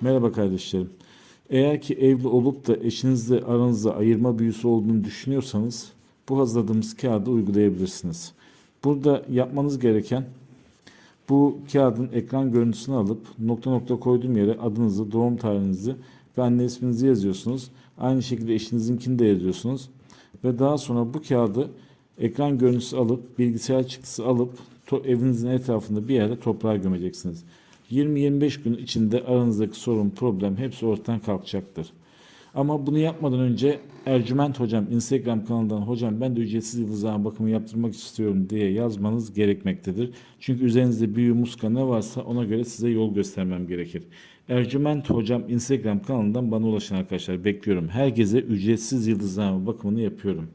Merhaba kardeşlerim. Eğer ki evli olup da eşinizle aranızda ayırma büyüsü olduğunu düşünüyorsanız bu hazırladığımız kağıdı uygulayabilirsiniz. Burada yapmanız gereken bu kağıdın ekran görüntüsünü alıp nokta nokta koyduğum yere adınızı, doğum tarihinizi ve anne isminizi yazıyorsunuz. Aynı şekilde eşinizinkini de yazıyorsunuz. Ve daha sonra bu kağıdı ekran görüntüsü alıp bilgisayar çıktısı alıp evinizin etrafında bir yerde toprağa gömeceksiniz. 20-25 gün içinde aranızdaki sorun, problem hepsi ortadan kalkacaktır. Ama bunu yapmadan önce Ercüment Hocam Instagram kanalından hocam ben de ücretsiz yıldızlama bakımı yaptırmak istiyorum diye yazmanız gerekmektedir. Çünkü üzerinizde büyü muska ne varsa ona göre size yol göstermem gerekir. Ercüment Hocam Instagram kanalından bana ulaşın arkadaşlar. Bekliyorum. Herkese ücretsiz yıldızlama bakımını yapıyorum.